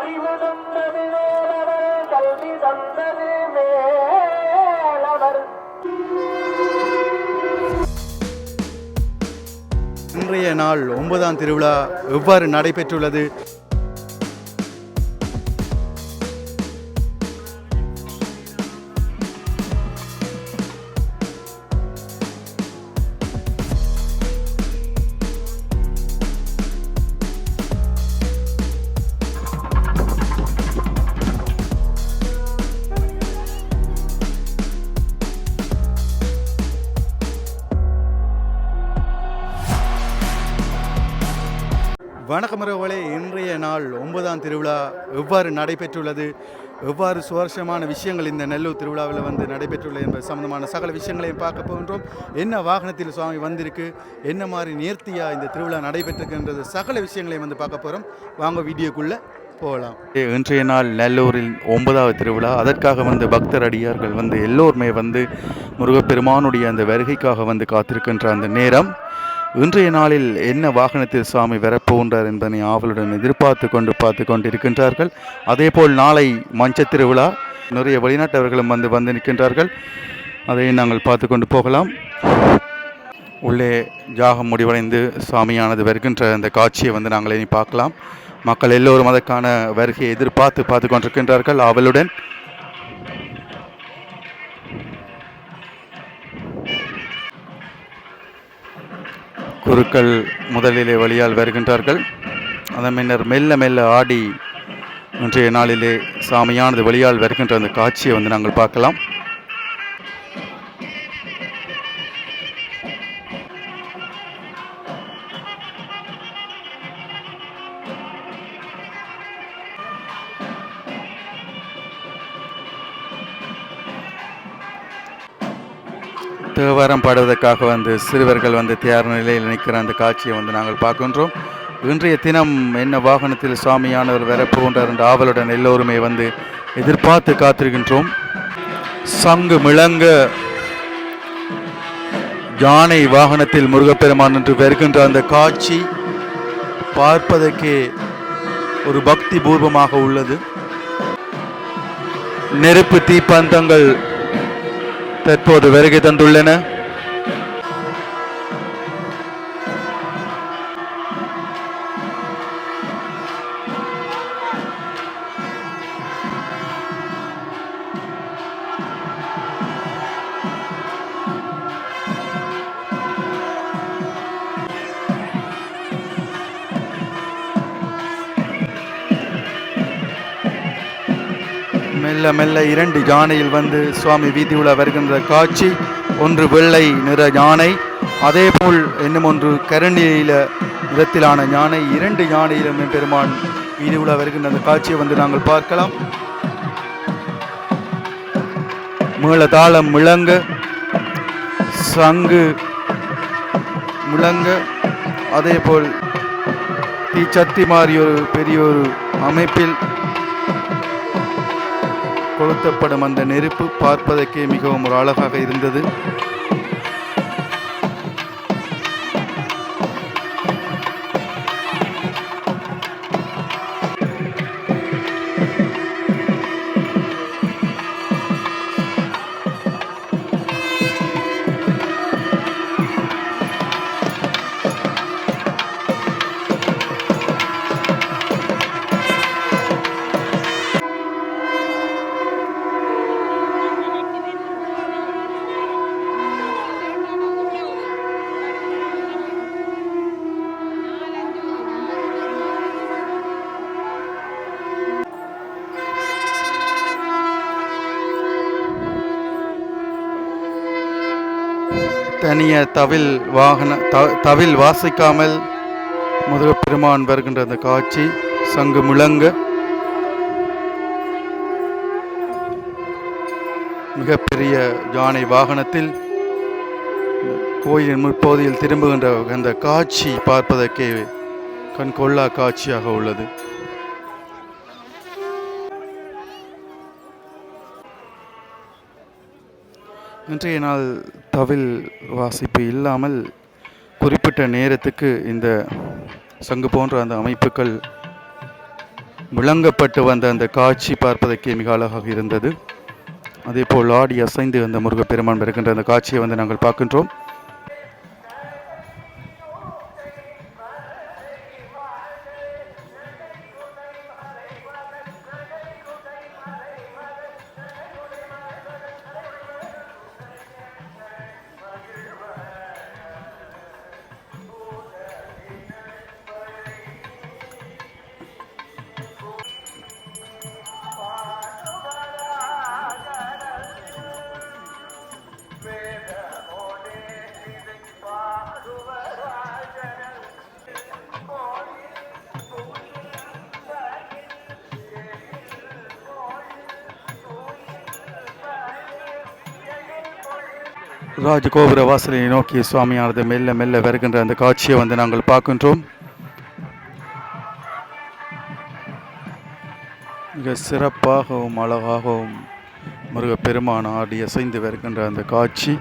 அறிவு தந்தது மேலவர் கல்வி தந்தது மேலவர் இன்றைய நாள் ஒன்பதாம் திருவிழா எவ்வாறு நடைபெற்றுள்ளது? உறவுகளே இன்றைய நாள் ஒன்பதாம் திருவிழா எவ்வாறு நடைபெற்றுள்ளது? எவ்வாறு சுவாரஸ்யமான விஷயங்கள் இந்த நெல்லூர் திருவிழாவில் வந்து நடைபெற்றுள்ளது என்பது சம்பந்தமான சகல விஷயங்களையும் பார்க்க போகின்றோம். என்ன வாகனத்தில் சுவாமி வந்திருக்கு? என்ன மாதிரி நேர்த்தியாக இந்த திருவிழா நடைபெற்றிருக்குன்றது? சகல விஷயங்களையும் வந்து பார்க்க போகிறோம் வாங்க வீடியோக்குள்ளே போகலாம். இன்றைய நாள் நெல்லூரில் ஒன்பதாவது திருவிழா. அதற்காக வந்து பக்தர் அடியார்கள் வந்து எல்லோருமே வந்து முருகப்பெருமானுடைய அந்த வருகைக்காக வந்து காத்திருக்கின்ற அந்த நேரம். இன்றைய நாளில் என்ன வாகனத்தில் சுவாமி வரப்போகின்றார் என்பதனை ஆவலுடன் எதிர்பார்த்து கொண்டு பார்த்து கொண்டிருக்கின்றார்கள். அதேபோல் நாளை மஞ்ச திருவிழா. நிறைய வெளிநாட்டவர்களும் வந்து வந்து நிற்கின்றார்கள். அதையும் நாங்கள் பார்த்து கொண்டு போகலாம். உள்ளே ஜாகம் முடிவடைந்து சுவாமியானது வருகின்ற அந்த காட்சியை வந்து நாங்கள் இனி பார்க்கலாம். மக்கள் எல்லோரும் அதற்கான வருகையை எதிர்பார்த்து பார்த்து கொண்டிருக்கின்றார்கள். அவளுடன் குருக்கள் முதலிலே வழியால் வருகின்றார்கள். அதன் பின்னர் மெல்ல மெல்ல ஆடி இன்றைய நாளிலே சாமியானது வழியால் வருகின்ற அந்த காட்சியை வந்து நாங்கள் பார்க்கலாம். தேவாரம் பாடுவதற்காக வந்து சிறுவர்கள் வந்து தயார் நிலையில் நிற்கிற அந்த காட்சியை வந்து நாங்கள் பார்க்கின்றோம். இன்றைய தினம் என்ன வாகனத்தில் சுவாமியானவர் வரப்போன்றார் என்ற ஆவலுடன் எல்லோருமே வந்து எதிர்பார்த்து காத்திருக்கின்றோம். சங்கு மிளங்க யானை வாகனத்தில் முருகப்பெருமான் என்று வருகின்ற அந்த காட்சி பார்ப்பதற்கே ஒரு பக்தி பூர்வமாக உள்ளது. நெருப்பு தீப்பந்தங்கள் தற்போது வருகை தந்துள்ளன. மெல்ல மெல்ல இரண்டு யானையில் வந்து சுவாமி வீதி உலா வருகின்ற காட்சி ஒன்று வெள்ளை நிற யானை அதேபோல் இன்னும் ஒன்று கருணியில நிறத்திலான யானை இரண்டு யானையிலும் பெருமான் வீதி உலா வருகின்ற அந்த காட்சியை வந்து நாங்கள் பார்க்கலாம். மேள தாளம் முழங்க சங்கு முழங்க அதேபோல் தீச்சத்தி மாறி ஒரு பெரிய ஒரு அமைப்பில் கொளுத்தப்படும் அந்த நெருப்பு பார்ப்பதற்கே மிகவும் ஒரு அழகாக இருந்தது. தனிய தவில் வாகன த- தவில் வாசிக்காமல் முருகப்பெருமான் வருகின்ற அந்த காட்சி சங்கு முழங்க. மிகப்பெரிய யானை வாகனத்தில் கோயிலின் முற்பகுதியில் திரும்புகின்ற அந்த காட்சி பார்ப்பதற்கே கண்கொள்ளா காட்சியாக உள்ளது. இன்றைய நாள் தவில் வாசிப்பு இல்லாமல் குறிப்பிட்ட நேரத்துக்கு இந்த சங்கு போன்ற அந்த அமைப்புகள் விளங்கப்பட்டு வந்த அந்த காட்சி பார்ப்பதற்கே மிக அழகாக இருந்தது. அதே போல் ஆடி அசைந்து அந்த முருகப்பெருமான் இருக்கின்ற அந்த காட்சியை வந்து நாங்கள் பார்க்கின்றோம். ராஜகோபுர வாசலை நோக்கி சுவாமியானது மெல்ல மெல்ல வருகின்ற அந்த காட்சியை வந்து நாங்கள் பார்க்கின்றோம். மிக சிறப்பாகவும் அழகாகவும் முருகப்பெருமான் ஆடி அசைந்து வருகின்ற அந்த காட்சி.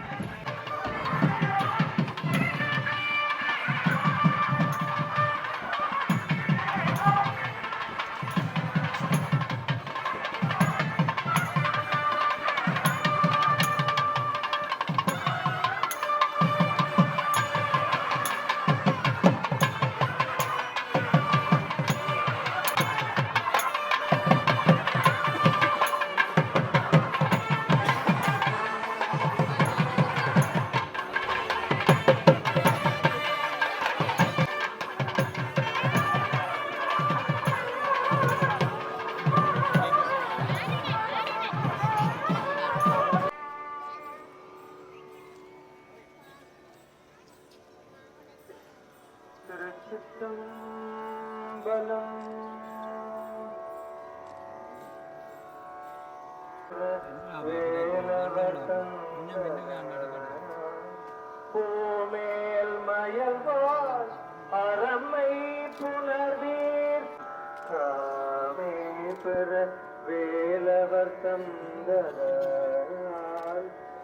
சுவர்க்கம்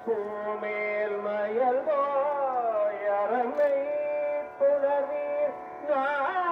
பூமேல் மயல்வோ அரமை புலவி நான்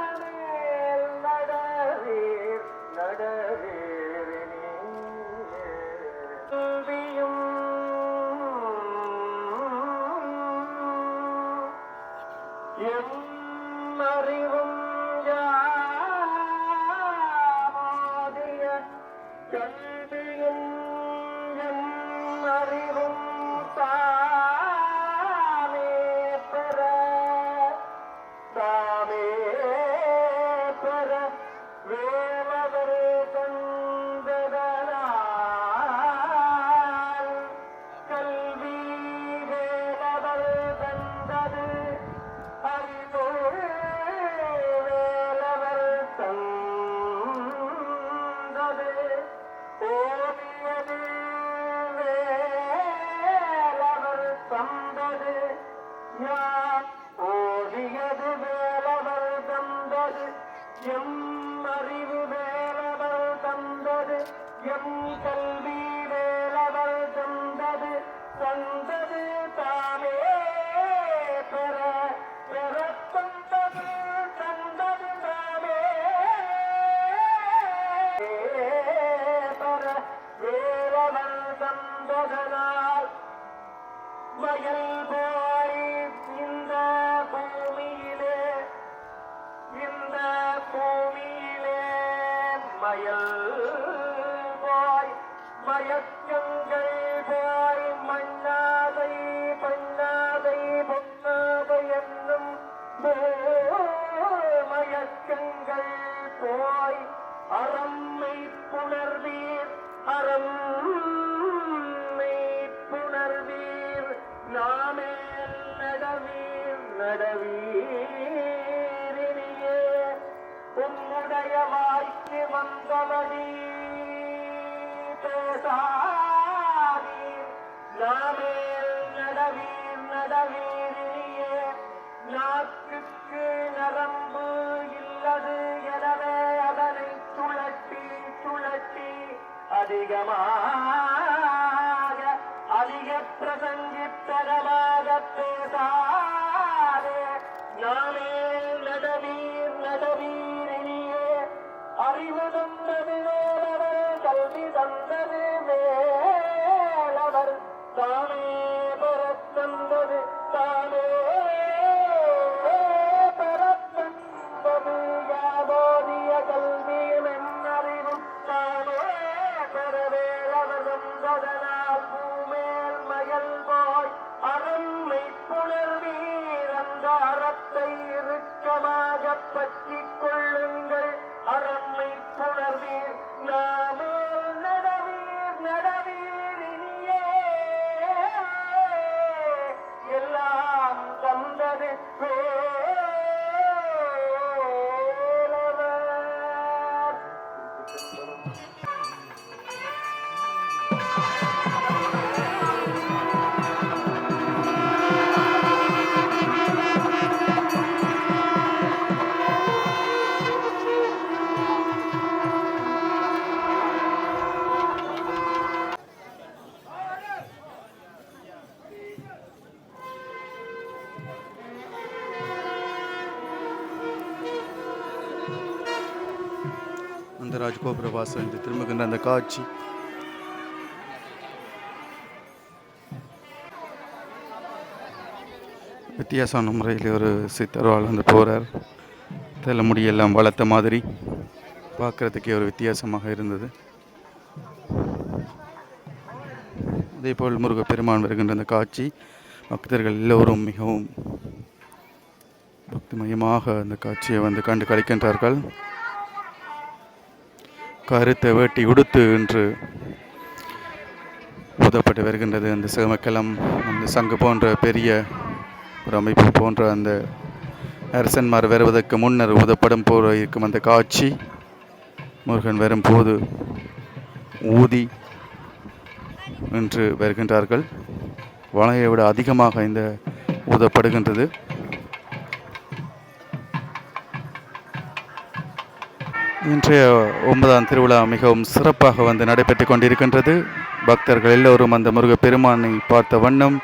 சென்று திரும்புகின்ற அந்த காட்சி. வித்தியாசமான முறையில் ஒரு சித்தர் வந்து போகிறார் தலைமுடியெல்லாம் வளர்த்த மாதிரி பார்க்குறதுக்கே ஒரு வித்தியாசமாக இருந்தது. அதேபோல் முருகப்பெருமான் வருகின்ற அந்த காட்சி பக்தர்கள் எல்லோரும் மிகவும் பக்தி மயமாக அந்த காட்சியை வந்து கண்டு கழிக்கின்றார்கள். கருத்தை வேட்டி உடுத்து என்று ஊதப்பட்டு வருகின்றது. அந்த சிவமக்கலம் அந்த சங்கு போன்ற பெரிய ஒரு அமைப்பு போன்ற அந்த அரசன்மார் வருவதற்கு முன்னர் ஊதப்படும் போல இருக்கும் அந்த காட்சி. முருகன் வரும்போது ஊதி என்று வருகின்றார்கள். வளையை விட அதிகமாக இந்த ஊதப்படுகின்றது இன்றைய ஒன்பதாம் திருவிழா மிகவும் சிறப்பாக வந்து நடைபெற்று கொண்டிருக்கின்றது. பக்தர்கள் எல்லோரும் அந்த முருக பெருமானை பார்த்த வண்ணம்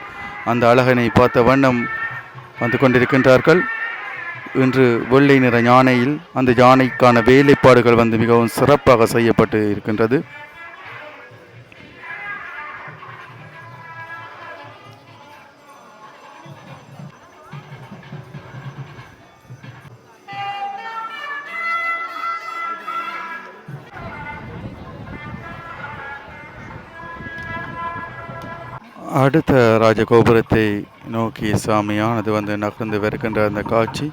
அந்த அழகனை பார்த்த வண்ணம் வந்து கொண்டிருக்கின்றார்கள். இன்று வெள்ளை நிற யானையில் அந்த யானைக்கான வேலைப்பாடுகள் வந்து மிகவும் சிறப்பாக செய்யப்பட்டு இருக்கின்றது. அடுத்த ராஜகோபுரத்தை நோக்கி சாமியானது வந்து நகர்ந்து வருகின்ற அந்த காட்சி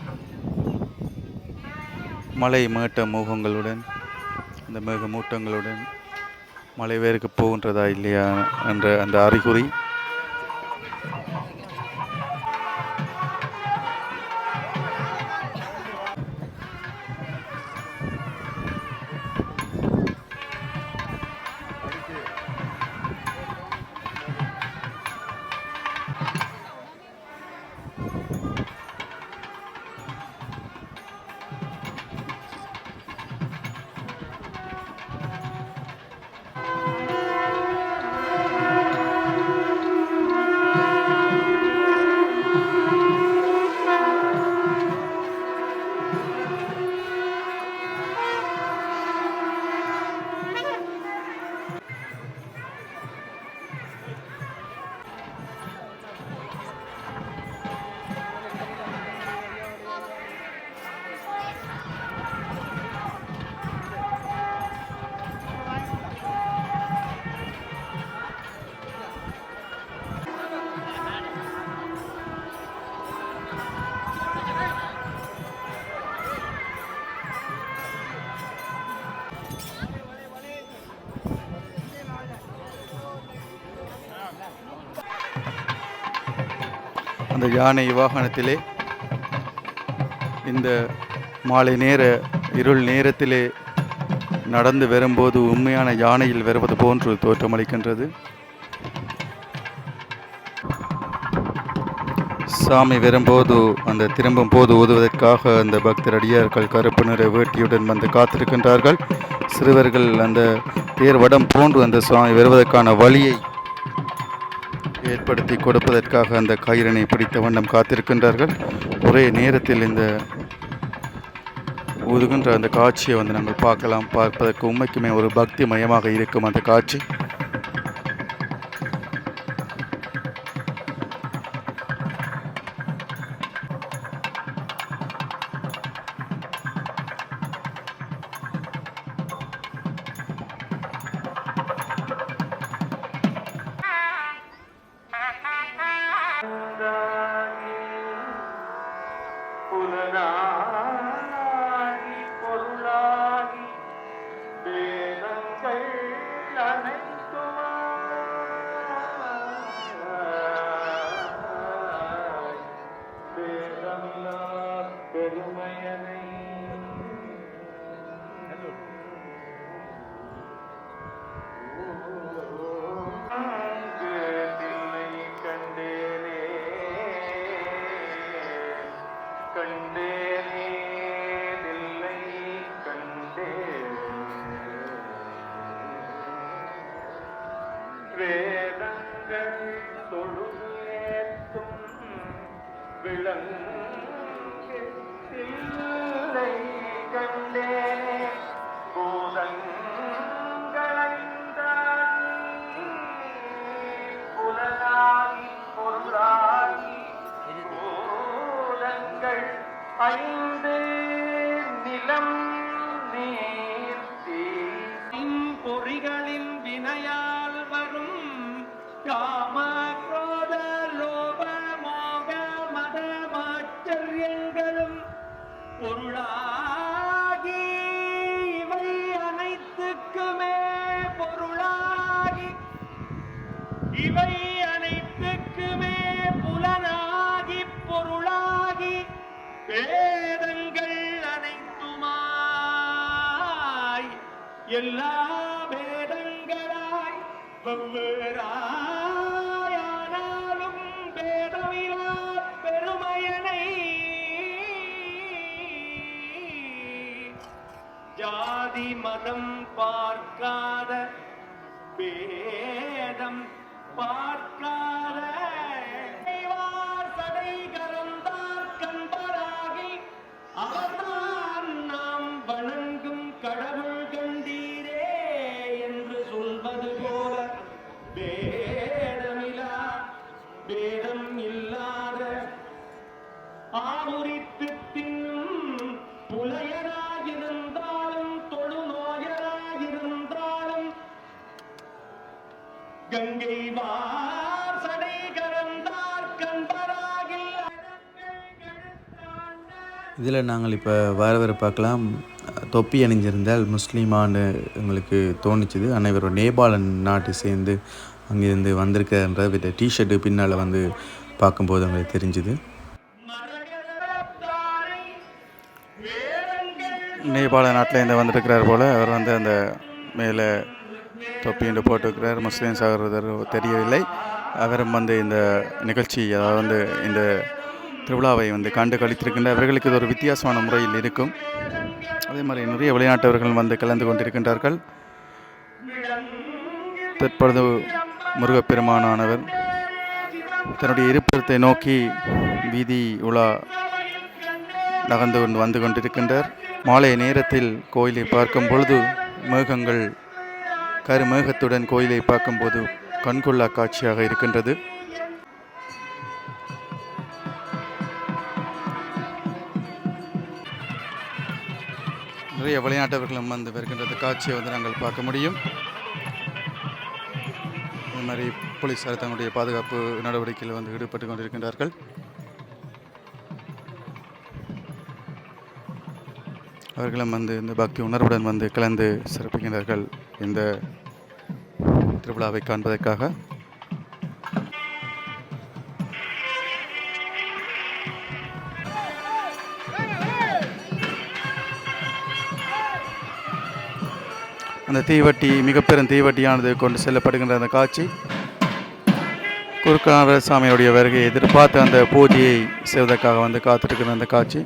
மலை மேட்ட மூகங்களுடன் அந்த மேகமூட்டங்களுடன் மலை வேருக்கு போகின்றதா இல்லையா என்ற அந்த அறிகுறி அந்த யானை வாகனத்திலே இந்த மாலை நேர இருள் நேரத்திலே நடந்து வரும்போது உண்மையான யானையில் வருவது போன்று தோற்றமளிக்கின்றது சாமி வரும்போது அந்த திரும்பும் போது ஓதுவதற்காக அந்த பக்தர் அடியார்கள் கருப்பு நிற வேட்டியுடன் வந்து காத்திருக்கின்றார்கள். சிறுவர்கள் அந்த தேர் வடம் போன்று அந்த சுவாமி வருவதற்கான வழியை ஏற்படுத்தி கொடுப்பதற்காக அந்த கயிறனை பிடித்த வண்ணம் காத்திருக்கின்றார்கள். ஒரே நேரத்தில் இந்த ஊதுகின்ற அந்த காட்சியை வந்து நாங்கள் பார்க்கலாம். பார்ப்பதற்கு உண்மைக்குமே ஒரு பக்தி மயமாக இருக்கும் அந்த காட்சி. பொறிகளின் வினையால் வரும் காம குரோத லோப மோக மத மாச்சரியங்களும் பொருளாகி இவை அனைத்துக்குமே பொருளாகி இவை அனைத்துக்குமே புலனாகி பொருளாகி வேதங்கள் அனைத்துமாய் எல்லா ஜாதி மதம் பார்க்காத பேதம் பார்க்காத. தெய்வார் சடை கரந்தார் கண்பராகி அவர் இதில் நாங்கள் இப்போ வர வர பார்க்கலாம் தொப்பி அணிஞ்சிருந்தால் முஸ்லீமான்னு எங்களுக்கு தோணுச்சுது. ஆனால் இவர் நேபாளன் நாட்டை சேர்ந்து அங்கேருந்து வந்திருக்கன்ற வித டிஷர்ட்டு பின்னால் வந்து பார்க்கும்போது எங்களுக்கு தெரிஞ்சுது. நேபாள நாட்டிலேருந்து வந்திருக்கிறார் போல் அவர் வந்து அந்த மேலே தொப்பிண்டு போட்டிருக்கிறார். முஸ்லீம் சகோதரர் தெரியவில்லை. அவரும் வந்து இந்த நிகழ்ச்சி அதாவது வந்து இந்த திருவிழாவை வந்து கண்டு கழித்திருக்கின்ற அவர்களுக்கு இது ஒரு வித்தியாசமான முறையில் இருக்கும். அதே மாதிரி நிறைய வெளிநாட்டவர்கள் வந்து கலந்து கொண்டிருக்கின்றார்கள். தற்பொழுது முருகப்பெருமானானவர் தன்னுடைய இருப்பிடத்தை நோக்கி வீதி உலா நகர்ந்து கொண்டு வந்து கொண்டிருக்கின்றார். மாலை நேரத்தில் கோயிலை பார்க்கும் பொழுது மேகங்கள் கருமேகத்துடன் கோயிலை பார்க்கும்போது கண்கொள்ளா காட்சியாக இருக்கின்றது. நிறைய விளையாட்டவர்களும் வந்து வருகின்றது காட்சியை வந்து நாங்கள் பார்க்க முடியும். இது மாதிரி போலீஸார் தங்களுடைய பாதுகாப்பு நடவடிக்கையில் வந்து ஈடுபட்டு கொண்டிருக்கின்றார்கள். அவர்களும் வந்து இந்த பக்தி உணர்வுடன் வந்து கலந்து சிறப்பிக்கின்றார்கள் இந்த திருவிழாவை காண்பதற்காக. அந்த தீவட்டி மிகப்பெரும் தீவட்டியானது கொண்டு செல்லப்படுகின்ற அந்த காட்சி. குறுக்கான சாமியுடைய வருகையை எதிர்பார்த்து அந்த பூஜையை செய்வதற்காக வந்து காத்திருக்கிற அந்த காட்சி.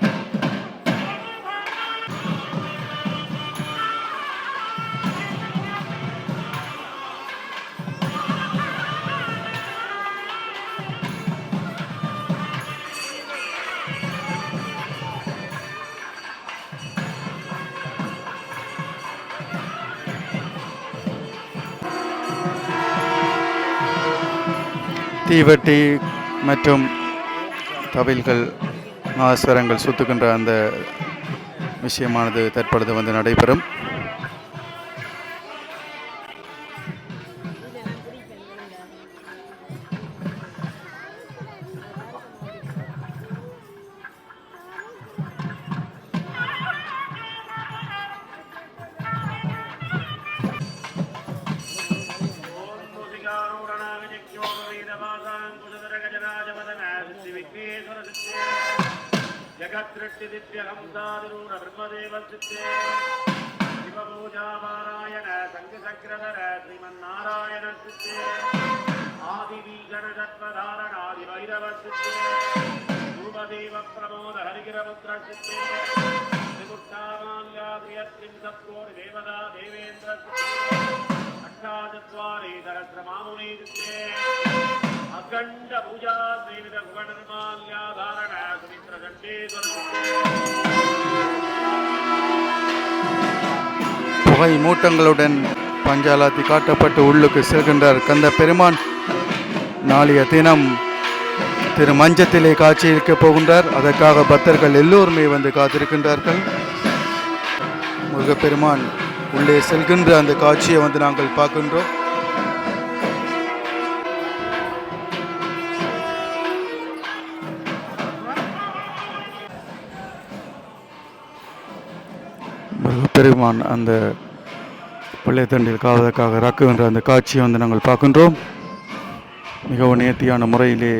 தீவட்டி மற்றும் தவில்கள் நாஸ்வரங்கள் சுத்துகின்ற அந்த விஷயமானது தற்பொழுது வந்து நடைபெறும். ஆதிவீகணதத்வதாரணாதி வைரவ சித்தே ரூபதேவ பிரமோத ஹரிகிரபுத்திர சித்தே त्रिमुट्टामाल्याद्रियत्रिंशत्कोटि देवता देवेन्द्र अष्टाचत्वारि सहस्रमामुनि अखण्ड पूजा श्रीविध भुवनर्माल्याधारण सुमित्र புகை மூட்டங்களுடன் பஞ்சாலாத்தி காட்டப்பட்டு உள்ளுக்கு செல்கின்றார் கந்த பெருமான் நாளைய தினம் திரு மஞ்சத்திலே காட்சியளிக்க போகின்றார். அதற்காக பக்தர்கள் எல்லோருமே வந்து காத்திருக்கின்றார்கள். முருகப்பெருமான் உள்ளே செல்கின்ற அந்த காட்சியை வந்து நாங்கள் பார்க்கின்றோம். முருகப்பெருமான் அந்த பள்ளித்தண்டில் காவதற்காக ராக்குகின்ற அந்த காட்சியை வந்து நாங்கள் பார்க்கின்றோம். மிகவும் நேர்த்தியான முறையிலே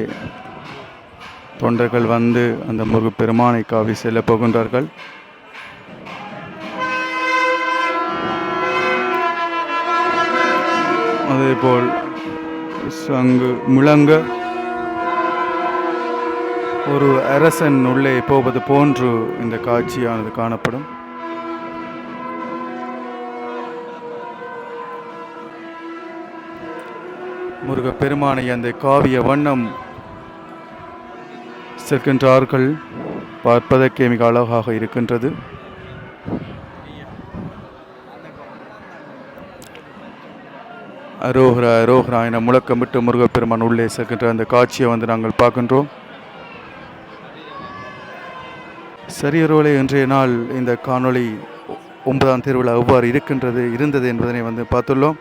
தொண்டர்கள் வந்து அந்த முருகப்பெருமானை காவி செல்ல போகின்றார்கள். அதேபோல் சங்கு முழங்க ஒரு அரசன் உள்ளே போவது போன்று இந்த காட்சியானது காணப்படும். முருகப்பெருமானை அந்த காவிய வண்ணம் செல்கின்றார்கள். பார்ப்பதற்கே மிக அழகாக இருக்கின்றது. அரோகரா அரோகரா என முழக்கமிட்டு முருகப்பெருமான் உள்ளே செல்கின்ற அந்த காட்சியை வந்து நாங்கள் பார்க்கின்றோம். சரியரோலே இன்றைய நாள் இந்த காணொளி ஒன்பதாம் திருவிழா எவ்வாறு இருக்கின்றது இருந்தது என்பதனை வந்து பார்த்துள்ளோம்.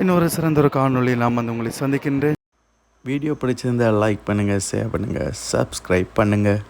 இன்னொரு சிறந்த ஒரு காணொலி நாம் வந்து உங்களை சந்திக்கின்றேன். வீடியோ பிடிச்சிருந்தால் லைக் பண்ணுங்கள் ஷேர் பண்ணுங்கள் சப்ஸ்கிரைப் பண்ணுங்கள்